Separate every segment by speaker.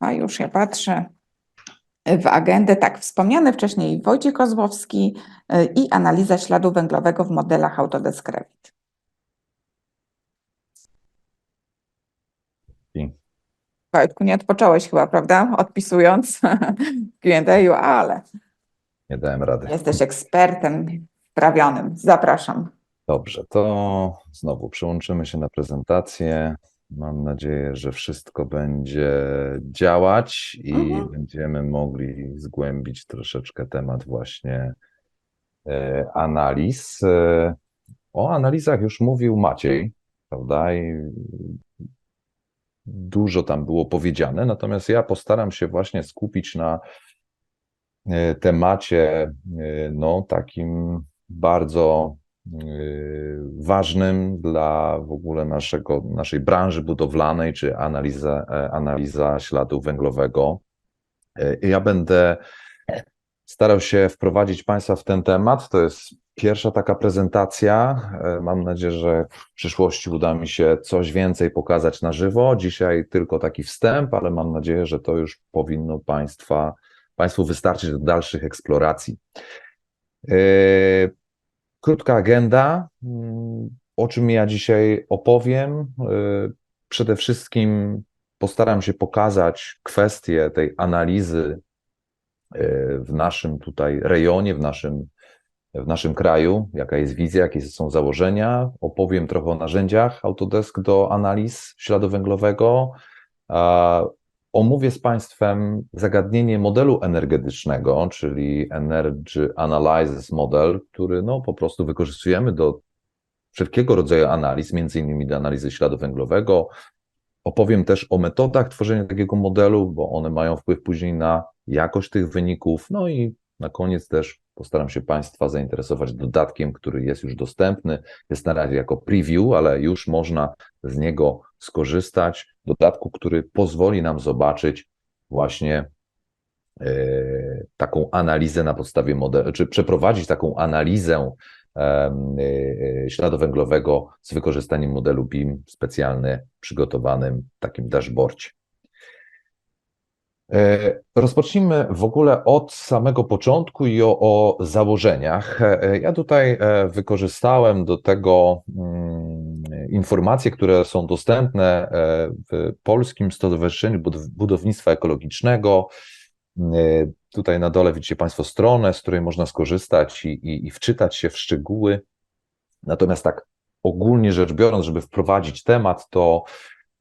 Speaker 1: A już ja patrzę w agendę. Tak, wspomniany wcześniej Wojciech Kozłowski y, i analiza śladu węglowego w modelach Autodesk Revit. Wojtku, nie odpocząłeś chyba, prawda? Odpisując w Q&A, ale
Speaker 2: nie dałem rady.
Speaker 1: jesteś ekspertem wprawionym. Zapraszam.
Speaker 2: Dobrze, to znowu przyłączymy się na prezentację. Mam nadzieję, że wszystko będzie działać i
Speaker 1: Mhm.
Speaker 2: będziemy mogli zgłębić troszeczkę temat właśnie e, analiz. E, O analizach już mówił Maciej, prawda? I dużo tam było powiedziane, natomiast ja postaram się właśnie skupić na e, temacie, e, no, takim bardzo ważnym dla w ogóle naszego, naszej branży budowlanej, czy analiza, e, analiza śladu węglowego. E, Ja będę starał się wprowadzić Państwa w ten temat. To jest pierwsza taka prezentacja. E, Mam nadzieję, że w przyszłości uda mi się coś więcej pokazać na żywo. Dzisiaj tylko taki wstęp, ale mam nadzieję, że to już powinno Państwa, Państwu wystarczyć do dalszych eksploracji. Krótka agenda. Mm, O czym ja dzisiaj opowiem? E, Przede wszystkim postaram się pokazać kwestię tej analizy e, w naszym tutaj rejonie, w naszym, w naszym kraju, jaka jest wizja, jakie są założenia. Opowiem trochę o narzędziach Autodesk do analiz śladu węglowego. Omówię z Państwem zagadnienie modelu energetycznego, czyli Energy Analysis Model, który no, po prostu wykorzystujemy do wszelkiego rodzaju analiz, między innymi do analizy śladu węglowego. Opowiem też o metodach tworzenia takiego modelu, bo one mają wpływ później na jakość tych wyników. No i na koniec też postaram się Państwa zainteresować dodatkiem, który jest już dostępny. Jest na razie jako preview, ale już można z niego skorzystać. Dodatku, który pozwoli nam zobaczyć właśnie e, taką analizę na podstawie modelu, czy przeprowadzić taką analizę em, e, e, śladu węglowego z wykorzystaniem modelu BIM specjalnie przygotowanym w takim dashboardzie. Rozpocznijmy w ogóle od samego początku i o, o założeniach. Ja tutaj wykorzystałem do tego mm, informacje, które są dostępne e, w Polskim Stowarzyszeniu Budow- Budownictwa Ekologicznego. E, Tutaj na dole widzicie Państwo stronę, z której można skorzystać i, i, i wczytać się w szczegóły. Natomiast tak ogólnie rzecz biorąc, żeby wprowadzić temat, to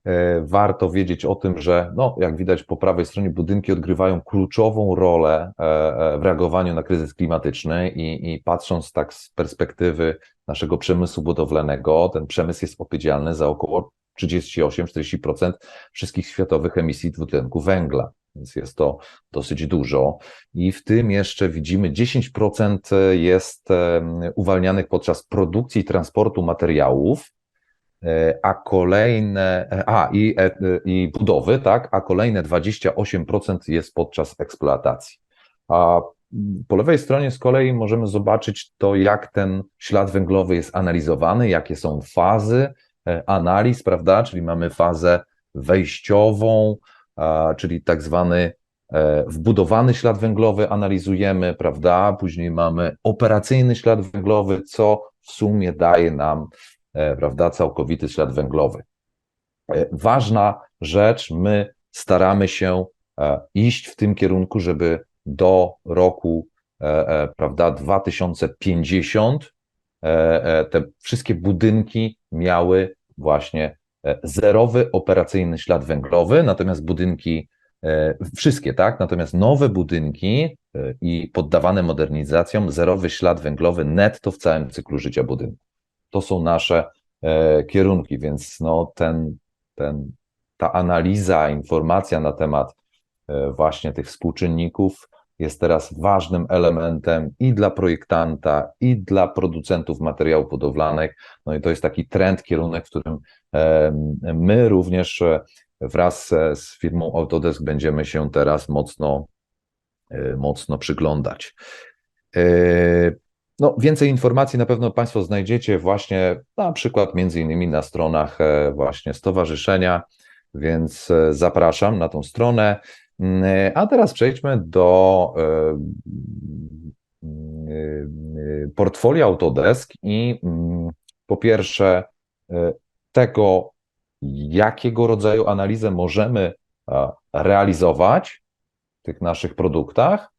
Speaker 2: e, warto wiedzieć o tym, że no, jak widać po prawej stronie budynki odgrywają kluczową rolę w reagowaniu na kryzys klimatyczny i, i patrząc tak z perspektywy naszego przemysłu budowlanego, ten przemysł jest odpowiedzialny za około 38-40% wszystkich światowych emisji dwutlenku węgla. Więc jest to dosyć dużo. I w tym jeszcze widzimy 10% jest uwalnianych podczas produkcji i transportu materiałów, e, a kolejne, e, a i, e, i budowy, tak, a kolejne 28% jest podczas eksploatacji. A po lewej stronie z kolei możemy zobaczyć to, jak ten ślad węglowy jest analizowany, jakie są fazy e, analiz, prawda? Czyli mamy fazę wejściową, czyli tak zwany e, wbudowany ślad węglowy analizujemy, prawda? Później mamy operacyjny ślad węglowy, co w sumie daje nam, e, prawda, całkowity ślad węglowy. Ważna rzecz, my staramy się iść w tym kierunku, żeby do roku, e, e, prawda, 2050 e, te wszystkie budynki miały właśnie zerowy operacyjny ślad węglowy, natomiast budynki, wszystkie, tak, natomiast nowe budynki i poddawane modernizacjom, zerowy ślad węglowy netto w całym cyklu życia budynku. To są nasze kierunki, więc no ten, ten, ta analiza, informacja na temat właśnie tych współczynników jest teraz ważnym elementem i dla projektanta, i dla producentów materiałów budowlanych. No i to jest taki trend, kierunek, w którym my również e, wraz e, z firmą Autodesk będziemy się teraz mocno, e, mocno przyglądać. No, więcej informacji na pewno Państwo znajdziecie właśnie na przykład między innymi na stronach właśnie stowarzyszenia. więc zapraszam na tą stronę. Mm, A teraz przejdźmy do e, mm, e, portfolio Autodesk i mm, po pierwsze e, tego, jakiego rodzaju analizę możemy e, realizować w tych naszych produktach,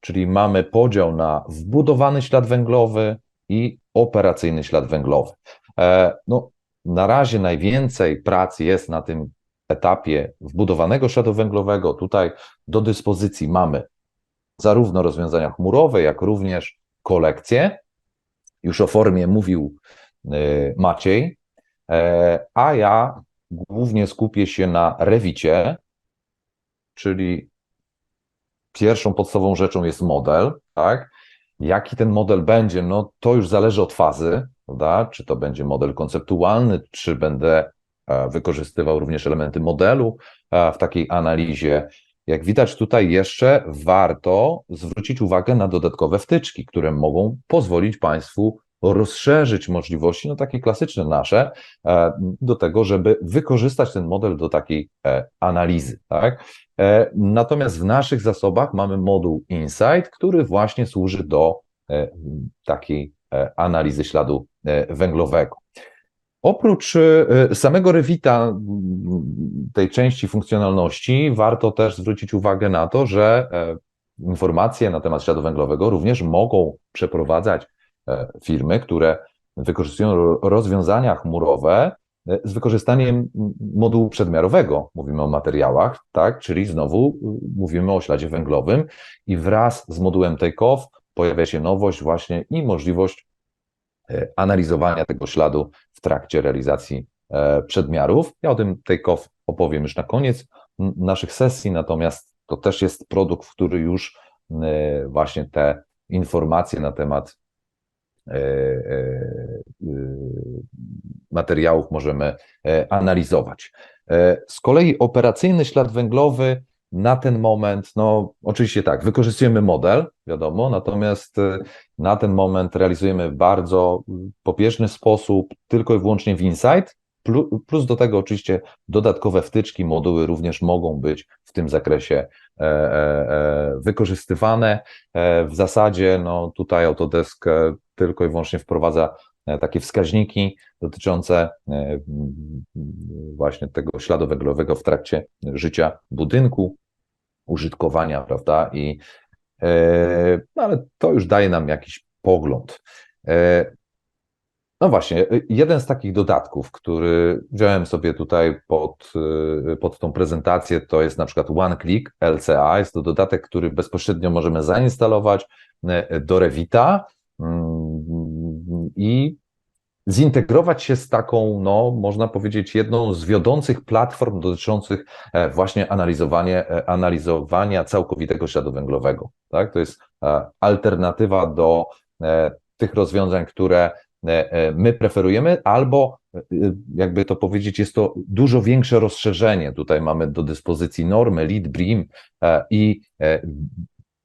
Speaker 2: czyli mamy podział na wbudowany ślad węglowy i operacyjny ślad węglowy. E, No, na razie najwięcej pracy jest na tym etapie wbudowanego śladu węglowego. Tutaj do dyspozycji mamy zarówno rozwiązania chmurowe, jak również kolekcje. Już o formie mówił y, Maciej, E, a ja głównie skupię się na Revicie, czyli pierwszą podstawową rzeczą jest model, tak? Jaki ten model będzie, no to już zależy od fazy, prawda? Czy to będzie model konceptualny, czy będę wykorzystywał również elementy modelu w takiej analizie. Jak widać tutaj jeszcze warto zwrócić uwagę na dodatkowe wtyczki, które mogą pozwolić Państwu rozszerzyć możliwości, no takie klasyczne nasze, e, do tego, żeby wykorzystać ten model do takiej e, analizy, tak? E, Natomiast w naszych zasobach mamy moduł Insight, który właśnie służy do takiej analizy śladu węglowego. Oprócz e, samego Revita, m, tej części funkcjonalności, warto też zwrócić uwagę na to, że e, informacje na temat śladu węglowego również mogą przeprowadzać e, firmy, które wykorzystują ro- rozwiązania chmurowe e, z wykorzystaniem modułu przedmiarowego. Mówimy o materiałach, tak? Czyli znowu y, mówimy o śladzie węglowym i wraz z modułem take-off pojawia się nowość właśnie i możliwość analizowania tego śladu trakcie realizacji e, przedmiarów. Ja o tym take-off opowiem już na koniec naszych sesji, natomiast to też jest produkt, w który już e, właśnie te informacje na temat e, materiałów możemy analizować. Z kolei operacyjny ślad węglowy na ten moment, no oczywiście tak, wykorzystujemy model, wiadomo, natomiast e, na ten moment realizujemy bardzo popieszny sposób, tylko i wyłącznie w Insight, plu- plus do tego oczywiście dodatkowe wtyczki, moduły również mogą być w tym zakresie e, e, e, wykorzystywane. W zasadzie no, tutaj Autodesk tylko i wyłącznie wprowadza takie wskaźniki dotyczące właśnie tego śladu węglowego w trakcie życia budynku, użytkowania, prawda? I e, no, ale to już daje nam jakiś pogląd. E, No właśnie, e, jeden z takich dodatków, który wziąłem sobie tutaj pod, pod tą prezentację, to jest na przykład One Click LCA. Jest to dodatek, który bezpośrednio możemy zainstalować do Revita mm, i zintegrować się z taką, no, można powiedzieć, jedną z wiodących platform dotyczących e, właśnie analizowanie, e, analizowania całkowitego śladu węglowego. Tak? To jest e, alternatywa do tych rozwiązań, które my preferujemy, albo jakby to powiedzieć, jest to dużo większe rozszerzenie. Tutaj mamy do dyspozycji normy LEED, e, i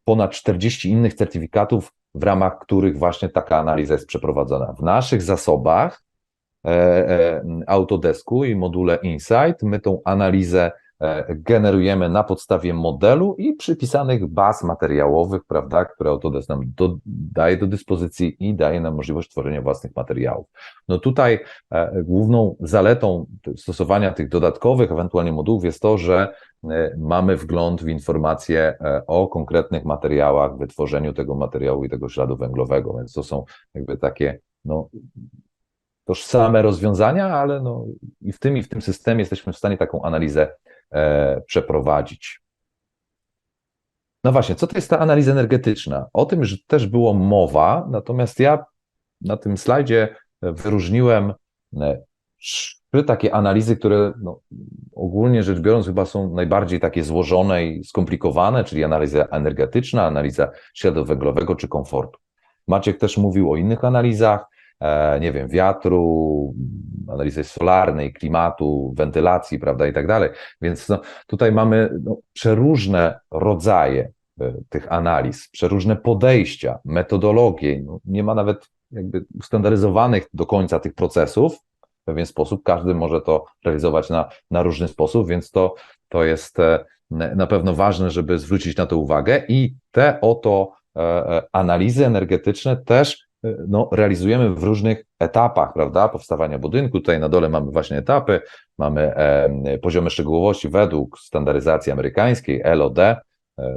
Speaker 2: ponad 40 innych certyfikatów, w ramach których właśnie taka analiza jest przeprowadzona. W naszych zasobach e, e, Autodesku i module Insight my tą analizę generujemy na podstawie modelu i przypisanych baz materiałowych, prawda, które Autodesk nam do, daje do dyspozycji i daje nam możliwość tworzenia własnych materiałów. No tutaj e, główną zaletą stosowania tych dodatkowych, ewentualnie modułów jest to, że e, mamy wgląd w informacje e, o konkretnych materiałach, wytworzeniu tego materiału i tego śladu węglowego, więc to są jakby takie no, tożsame rozwiązania, ale no, i w tym i w tym systemie jesteśmy w stanie taką analizę e, przeprowadzić. No właśnie, co to jest ta analiza energetyczna? O tym już też było mowa, natomiast ja na tym slajdzie wyróżniłem e, trzy takie analizy, które no, ogólnie rzecz biorąc chyba są najbardziej takie złożone i skomplikowane, czyli analiza energetyczna, analiza śladu węglowego czy komfortu. Maciek też mówił o innych analizach, e, nie wiem, wiatru, analizy solarnej, klimatu, wentylacji, prawda, i tak dalej. Więc no, tutaj mamy no, przeróżne rodzaje e, tych analiz, przeróżne podejścia, metodologie. No, nie ma nawet jakby ustandaryzowanych do końca tych procesów, pewien sposób. Każdy może to realizować na, na różny sposób, więc to, to jest e, na pewno ważne, żeby zwrócić na to uwagę i te oto e, e, analizy energetyczne też e, no, realizujemy w różnych etapach, prawda, powstawania budynku. Tutaj na dole mamy właśnie etapy, mamy e, poziomy szczegółowości według standaryzacji amerykańskiej, LOD, e,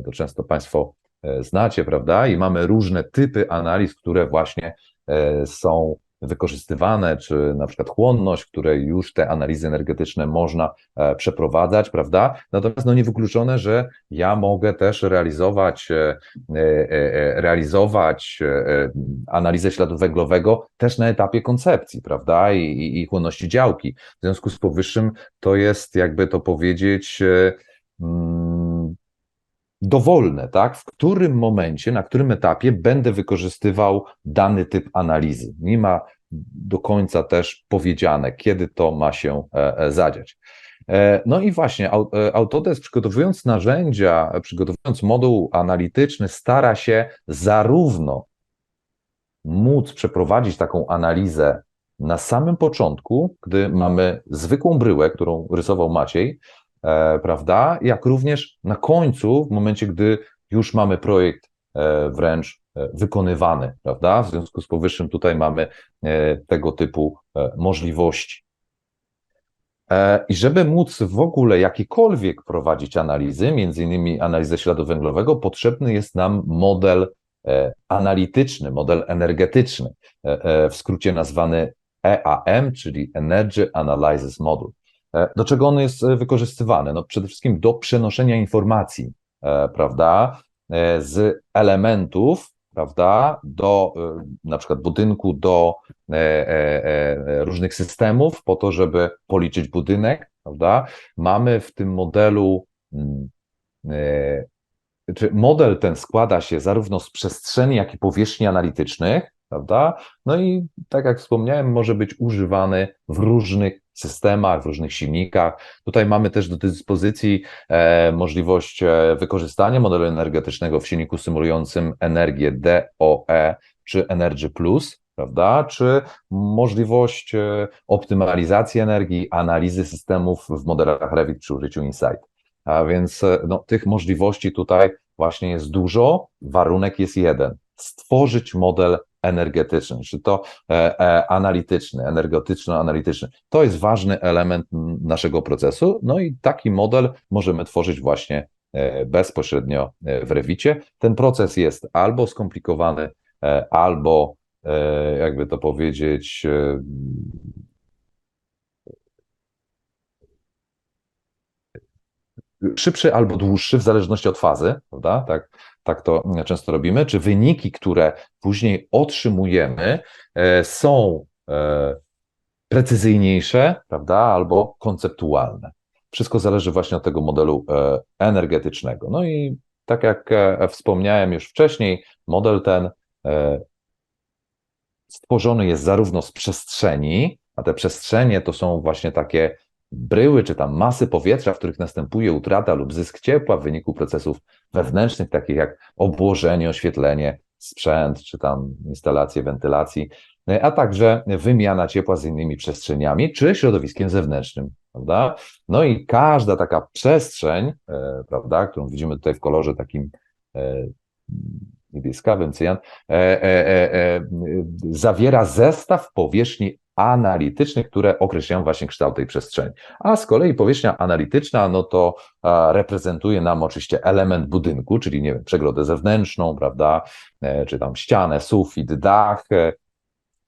Speaker 2: to często Państwo e, znacie, prawda, i mamy różne typy analiz, które właśnie e, są wykorzystywane, czy na przykład chłonność, w której już te analizy energetyczne można e, przeprowadzać, prawda? Natomiast no niewykluczone, że ja mogę też realizować, e, e, realizować analizę śladu węglowego też na etapie koncepcji, prawda? I, i, i chłonności działki. W związku z powyższym to jest, jakby to powiedzieć, e, mm, dowolne, tak? W którym momencie, na którym etapie będę wykorzystywał dany typ analizy. Nie ma do końca też powiedziane, kiedy to ma się e, e, zadziać. E, No i właśnie, Au- Autodesk przygotowując narzędzia, przygotowując moduł analityczny, stara się zarówno móc przeprowadzić taką analizę na samym początku, gdy mamy zwykłą bryłę, którą rysował Maciej, prawda, jak również na końcu, w momencie, gdy już mamy projekt e, wręcz e, wykonywany, prawda? W związku z powyższym tutaj mamy e, tego typu e, możliwości. E, I żeby móc w ogóle jakiekolwiek prowadzić analizy, między innymi analizę śladu węglowego, potrzebny jest nam model e, analityczny, model energetyczny, e, e, w skrócie nazwany EAM, czyli Energy Analysis Model. E, Do czego on jest e, wykorzystywany? No przede wszystkim do przenoszenia informacji, e, prawda, z elementów, prawda, do na przykład budynku, do różnych systemów, po to, żeby policzyć budynek, prawda. Mamy w tym modelu, mm, czy model ten składa się zarówno z przestrzeni, jak i powierzchni analitycznych, prawda? No i tak jak wspomniałem, może być używany w różnych systemach, w różnych silnikach. Tutaj mamy też do dyspozycji e, możliwość e, wykorzystania modelu energetycznego w silniku symulującym energię DOE czy Energy Plus, prawda? Czy możliwość e, optymalizacji energii, analizy systemów w modelach Revit przy użyciu Insight. A więc no, tych możliwości tutaj właśnie jest dużo. Warunek jest jeden: stworzyć model energetyczny, czy to e, e, analityczny, energetyczno-analityczny. To jest ważny element naszego procesu. No i taki model możemy tworzyć właśnie e, bezpośrednio w Revicie. Ten proces jest albo skomplikowany, albo jakby to powiedzieć, szybszy albo dłuższy, w zależności od fazy, prawda? Tak, tak to często robimy. Czy wyniki, które później otrzymujemy, e, są e, precyzyjniejsze, prawda? Albo konceptualne. Wszystko zależy właśnie od tego modelu e, energetycznego. No i tak jak wspomniałem już wcześniej, model ten stworzony jest zarówno z przestrzeni, a te przestrzenie to są właśnie takie bryły czy tam masy powietrza, w których następuje utrata lub zysk ciepła w wyniku procesów wewnętrznych, takich jak obłożenie, oświetlenie, sprzęt czy tam instalacje wentylacji, a także wymiana ciepła z innymi przestrzeniami czy środowiskiem zewnętrznym, prawda? No i każda taka przestrzeń, e, prawda, którą widzimy tutaj w kolorze takim e, niebieskawym, cyjan, e, e, e, e, zawiera zestaw powierzchni analitycznych, które określają właśnie kształt tej przestrzeni. A z kolei powierzchnia analityczna, no to a, reprezentuje nam oczywiście element budynku, czyli nie wiem, przegrodę zewnętrzną, prawda, e, czy tam ścianę, sufit, dach. e,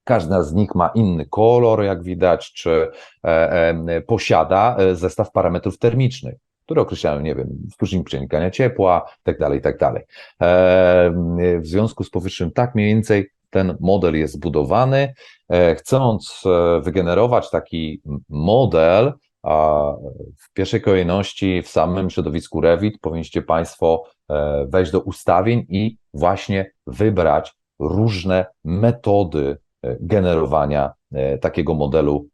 Speaker 2: Każda z nich ma inny kolor, jak widać, czy e, e, posiada e, zestaw parametrów termicznych, które określają, nie wiem, współczynnik przenikania ciepła, tak dalej, tak dalej. E, W związku z powyższym, tak mniej więcej ten model jest zbudowany. E, Chcąc e, wygenerować taki model, a w pierwszej kolejności w samym środowisku Revit powinniście Państwo e, wejść do ustawień i właśnie wybrać różne metody generowania takiego modelu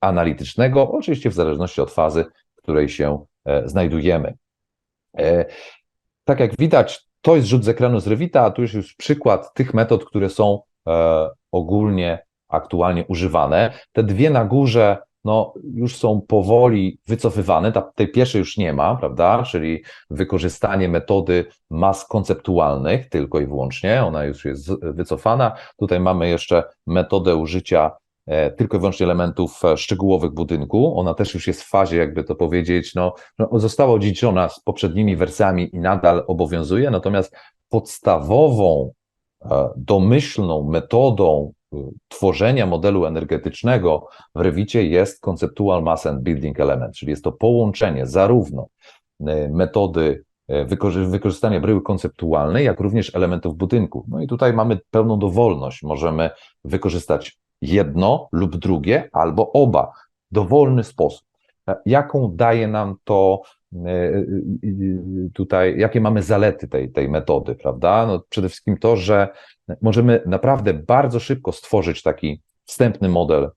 Speaker 2: analitycznego, oczywiście w zależności od fazy, w której się znajdujemy. Tak jak widać, to jest rzut z ekranu z Revita, a tu już jest przykład tych metod, które są e, ogólnie aktualnie używane. Te dwie na górze no, już są powoli wycofywane. Ta, tej pierwszej już nie ma, prawda? Czyli wykorzystanie metody mas konceptualnych tylko i wyłącznie. Ona już jest wycofana. Tutaj mamy jeszcze metodę użycia tylko i wyłącznie elementów e, szczegółowych budynku. Ona też już jest w fazie, jakby to powiedzieć, no, no została odziedziczona z poprzednimi wersjami i nadal obowiązuje, natomiast podstawową, e, domyślną metodą tworzenia modelu energetycznego w Rewicie jest Conceptual Mass and Building Element, czyli jest to połączenie zarówno metody wykorzy- wykorzystania bryły konceptualnej, jak również elementów budynku. No i tutaj mamy pełną dowolność. Możemy wykorzystać jedno lub drugie, albo oba dowolny sposób. E, Jaką daje nam to e, e, tutaj, jakie mamy zalety tej, tej metody, prawda? No przede wszystkim to, że możemy naprawdę bardzo szybko stworzyć taki wstępny model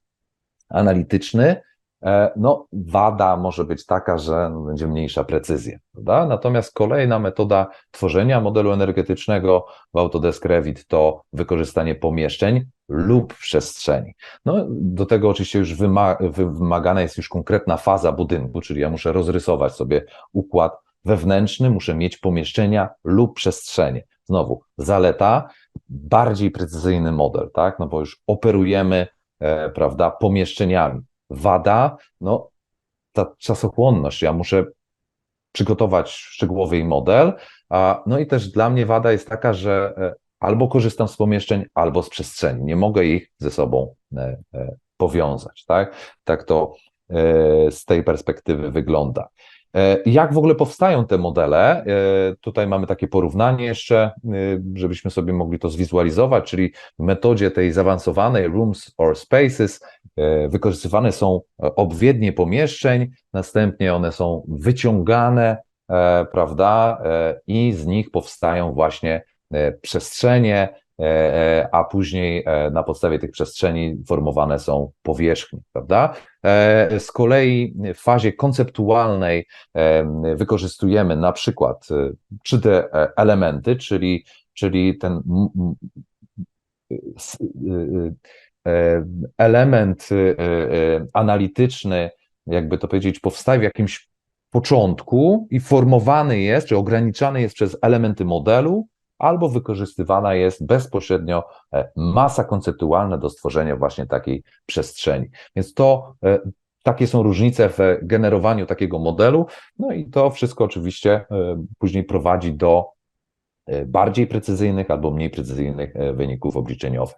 Speaker 2: analityczny. E, No, wada może być taka, że no, będzie mniejsza precyzja, prawda? Natomiast kolejna metoda tworzenia modelu energetycznego w Autodesk Revit to wykorzystanie pomieszczeń lub przestrzeni. No, do tego oczywiście już wyma wymagana jest już konkretna faza budynku, czyli ja muszę rozrysować sobie układ wewnętrzny, muszę mieć pomieszczenia lub przestrzenie. Znowu, zaleta, bardziej precyzyjny model, tak? No bo już operujemy, e, prawda, pomieszczeniami. Wada, no, ta czasochłonność. Ja muszę przygotować szczegółowy model, no i też dla mnie wada jest taka, że e, albo korzystam z pomieszczeń, albo z przestrzeni. Nie mogę ich ze sobą e, e, powiązać, tak? Tak to z tej perspektywy wygląda. Jak w ogóle powstają te modele? Tutaj mamy takie porównanie jeszcze, żebyśmy sobie mogli to zwizualizować, czyli w metodzie tej zaawansowanej Rooms or Spaces wykorzystywane są obwiednie pomieszczeń, następnie one są wyciągane, e, prawda, e, i z nich powstają właśnie e, przestrzenie, e, e, a później e, na podstawie tych przestrzeni formowane są powierzchnie, prawda? E, Z kolei w fazie konceptualnej e, wykorzystujemy na przykład e, 3D elementy, czyli, czyli ten y- y- e, element y- y- analityczny, jakby to powiedzieć, powstaje w jakimś początku i formowany jest, czy ograniczany jest przez elementy modelu, albo wykorzystywana jest bezpośrednio e, masa konceptualna do stworzenia właśnie takiej przestrzeni. Więc to e, takie są różnice w generowaniu takiego modelu, no i to wszystko oczywiście e, później prowadzi do bardziej precyzyjnych albo mniej precyzyjnych wyników obliczeniowych.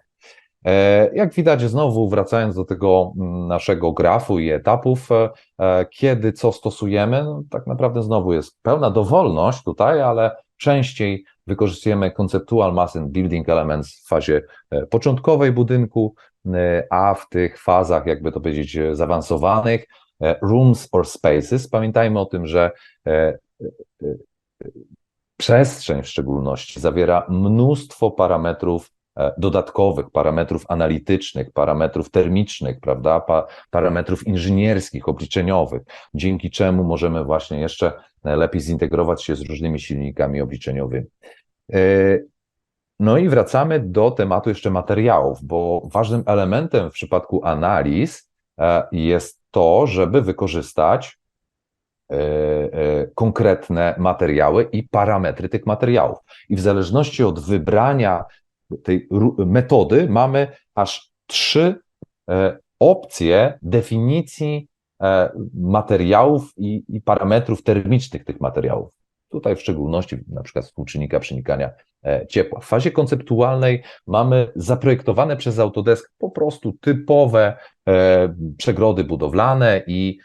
Speaker 2: E, Jak widać, znowu wracając do tego mm, naszego grafu i etapów, e, e, kiedy co stosujemy, no, tak naprawdę znowu jest pełna dowolność tutaj, ale częściej wykorzystujemy Conceptual Mass and Building Elements w fazie początkowej budynku, a w tych fazach, jakby to powiedzieć, zaawansowanych, Rooms or Spaces. Pamiętajmy o tym, że przestrzeń w szczególności zawiera mnóstwo parametrów dodatkowych, parametrów analitycznych, parametrów termicznych, prawda, pa, parametrów inżynierskich, obliczeniowych, dzięki czemu możemy właśnie jeszcze lepiej zintegrować się z różnymi silnikami obliczeniowymi. E, No i wracamy do tematu jeszcze materiałów, bo ważnym elementem w przypadku analiz e, jest to, żeby wykorzystać e, e, konkretne materiały i parametry tych materiałów. I w zależności od wybrania tej metody mamy aż trzy e, opcje definicji e, materiałów i, i parametrów termicznych tych materiałów. Tutaj w szczególności na przykład współczynnika przenikania e, ciepła. W fazie konceptualnej mamy zaprojektowane przez Autodesk po prostu typowe przegrody budowlane i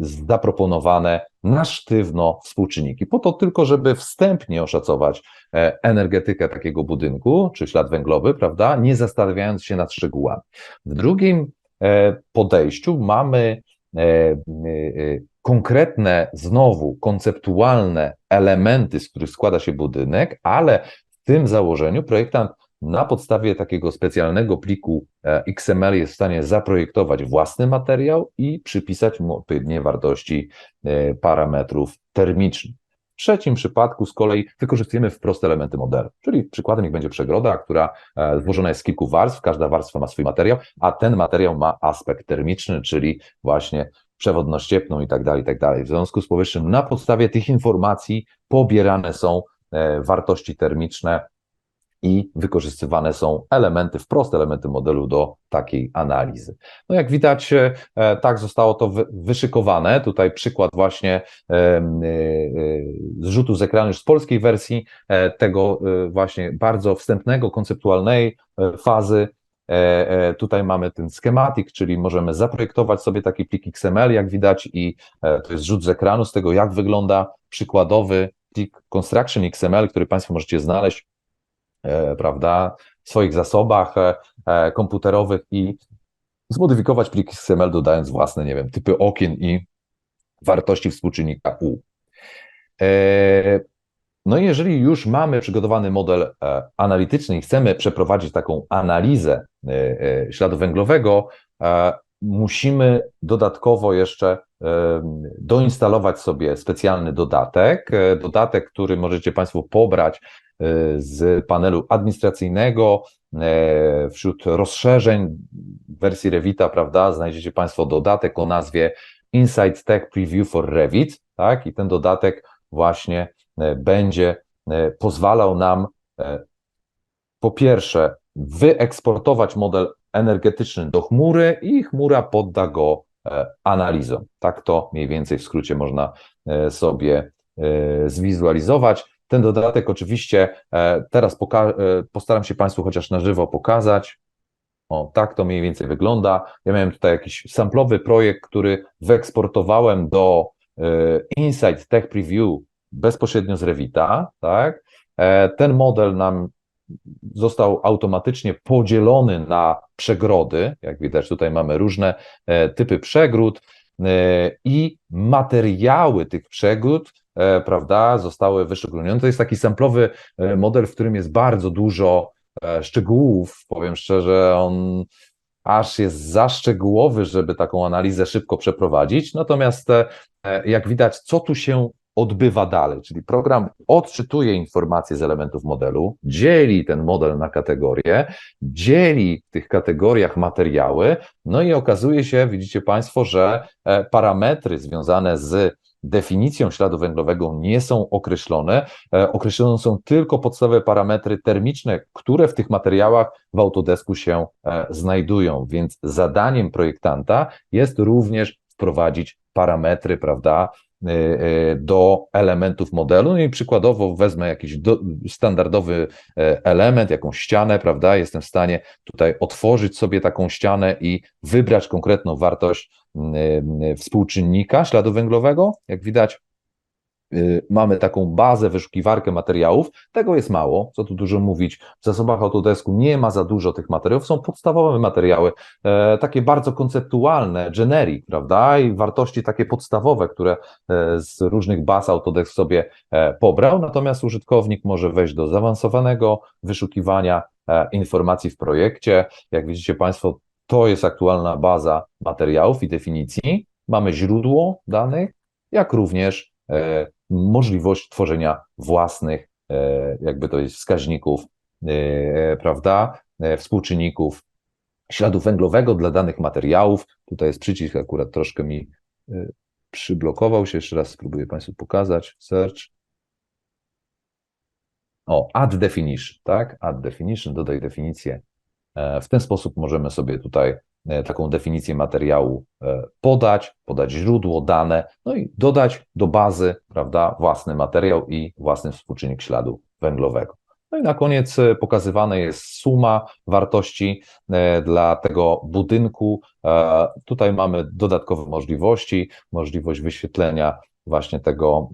Speaker 2: zaproponowane na sztywno współczynniki, po to tylko, żeby wstępnie oszacować e, energetykę takiego budynku, czy ślad węglowy, prawda, nie zastanawiając się nad szczegółami. W drugim e, podejściu mamy e, e, konkretne, znowu konceptualne elementy, z których składa się budynek, ale w tym założeniu projektant na podstawie takiego specjalnego pliku e, XML jest w stanie zaprojektować własny materiał i przypisać mu odpowiednie wartości e, parametrów termicznych. W trzecim przypadku z kolei wykorzystujemy wprost elementy modelu, czyli przykładem niech będzie przegroda, która e, złożona jest z kilku warstw, każda warstwa ma swój materiał, a ten materiał ma aspekt termiczny, czyli właśnie przewodność cieplną i tak dalej, i tak dalej. W związku z powyższym na podstawie tych informacji pobierane są wartości termiczne i wykorzystywane są elementy, wprost elementy modelu do takiej analizy. No jak widać, e, tak zostało to wy- wyszykowane. Tutaj przykład właśnie e, e, zrzutu z ekranu już z polskiej wersji tego właśnie bardzo wstępnego, konceptualnej fazy. Tutaj mamy ten schematic, czyli możemy zaprojektować sobie taki plik XML, jak widać, i to jest rzut z ekranu z tego, jak wygląda przykładowy plik Construction XML, który Państwo możecie znaleźć prawda, w swoich zasobach e, e, komputerowych i zmodyfikować plik XML, dodając własne, nie wiem, typy okien i wartości współczynnika U. E, No i jeżeli już mamy przygotowany model e, analityczny i chcemy przeprowadzić taką analizę e, e, śladu węglowego, e, musimy dodatkowo jeszcze e, doinstalować sobie specjalny dodatek, e, dodatek, który możecie Państwo pobrać e, z panelu administracyjnego. E, Wśród rozszerzeń wersji Revita, prawda, znajdziecie Państwo dodatek o nazwie Insight Tech Preview for Revit, tak? I ten dodatek właśnie e, będzie e, pozwalał nam po pierwsze wyeksportować model energetyczny do chmury i chmura podda go analizom. Tak to mniej więcej w skrócie można sobie zwizualizować. Ten dodatek oczywiście e, teraz e, postaram się Państwu chociaż na żywo pokazać. O, tak to mniej więcej wygląda. Ja miałem tutaj jakiś samplowy projekt, który wyeksportowałem do e, Insight Tech Preview bezpośrednio z Revita, tak? Ten model nam został automatycznie podzielony na przegrody. Jak widać, tutaj mamy różne typy przegród i materiały tych przegród, prawda, zostały wyszczególnione. To jest taki samplowy e, model, w którym jest bardzo dużo e, szczegółów. Powiem szczerze, on aż jest za szczegółowy, żeby taką analizę szybko przeprowadzić. Natomiast e, jak widać, co tu się odbywa dalej, czyli program odczytuje informacje z elementów modelu, dzieli ten model na kategorie, dzieli w tych kategoriach materiały, no i okazuje się, widzicie Państwo, że e, parametry związane z definicją śladu węglowego nie są określone. E, Określone są tylko podstawowe parametry termiczne, które w tych materiałach w Autodesku się e, znajdują, więc zadaniem projektanta jest również wprowadzić parametry, prawda, do elementów modelu. No i przykładowo wezmę jakiś do, standardowy e, element, jakąś ścianę, prawda? Jestem w stanie tutaj otworzyć sobie taką ścianę i wybrać konkretną wartość y, y, współczynnika śladu węglowego. Jak widać, y, mamy taką bazę, wyszukiwarkę materiałów. Tego jest mało, co tu dużo mówić. W zasobach Autodesku nie ma za dużo tych materiałów. Są podstawowe materiały, e, takie bardzo konceptualne, generic, prawda? I wartości takie podstawowe, które e, z różnych baz Autodesk sobie e, pobrał. Natomiast użytkownik może wejść do zaawansowanego wyszukiwania informacji w projekcie. Jak widzicie Państwo, to jest aktualna baza materiałów i definicji. Mamy źródło danych, jak również możliwość tworzenia własnych, e, jakby to jest wskaźników, e, prawda, e, współczynników śladu węglowego dla danych materiałów. Tutaj jest przycisk, akurat troszkę mi przyblokował się. Jeszcze raz spróbuję Państwu pokazać. Search. O, add definition, tak? Add definition, dodaj definicję. W ten sposób możemy sobie tutaj taką definicję materiału e, podać, podać źródło, dane, no i dodać do bazy, prawda, własny materiał i własny współczynnik śladu węglowego. No i na koniec e, pokazywana jest suma wartości e, dla tego budynku. E, Tutaj mamy dodatkowe możliwości, możliwość wyświetlenia właśnie tego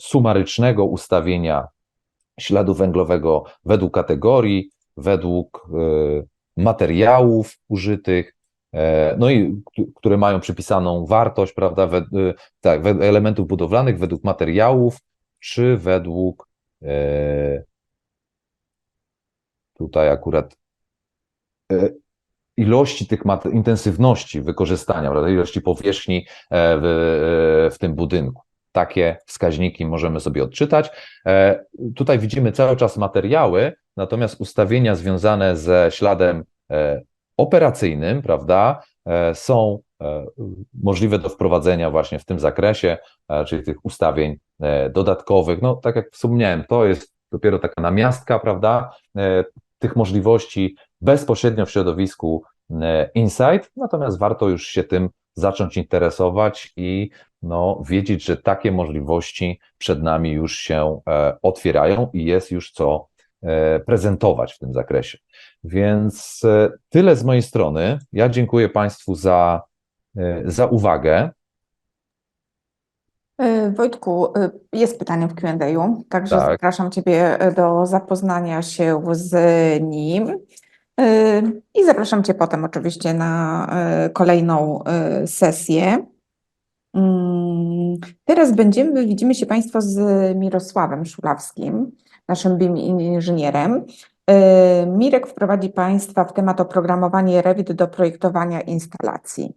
Speaker 2: sumarycznego ustawienia śladu węglowego według kategorii, według materiałów użytych, e, no i które mają przypisaną wartość, prawda, we, y, tak, elementów budowlanych według materiałów, czy według e, tutaj akurat e, ilości tych intensywności wykorzystania, prawda, ilości powierzchni e, w, e, w tym budynku. Takie wskaźniki możemy sobie odczytać. E, Tutaj widzimy cały czas materiały, natomiast ustawienia związane ze śladem e, operacyjnym, prawda, e, są możliwe do wprowadzenia właśnie w tym zakresie, czyli tych ustawień dodatkowych. No, tak jak wspomniałem, to jest dopiero taka namiastka, prawda, tych możliwości bezpośrednio w środowisku Insight, natomiast warto już się tym zacząć interesować i no, wiedzieć, że takie możliwości przed nami już się e, otwierają i jest już co e, prezentować w tym zakresie. Więc e, tyle z mojej strony. Ja dziękuję Państwu za, za uwagę.
Speaker 1: Wojtku, jest pytanie w Q&A, także
Speaker 2: Tak.
Speaker 1: zapraszam Ciebie do zapoznania się z nim. I zapraszam Cię potem oczywiście na kolejną sesję. Mm, Teraz będziemy, widzimy się Państwo z Mirosławem Szulawskim, naszym BIM inżynierem. Y, Mirek wprowadzi Państwa w temat oprogramowanie Revit do projektowania instalacji.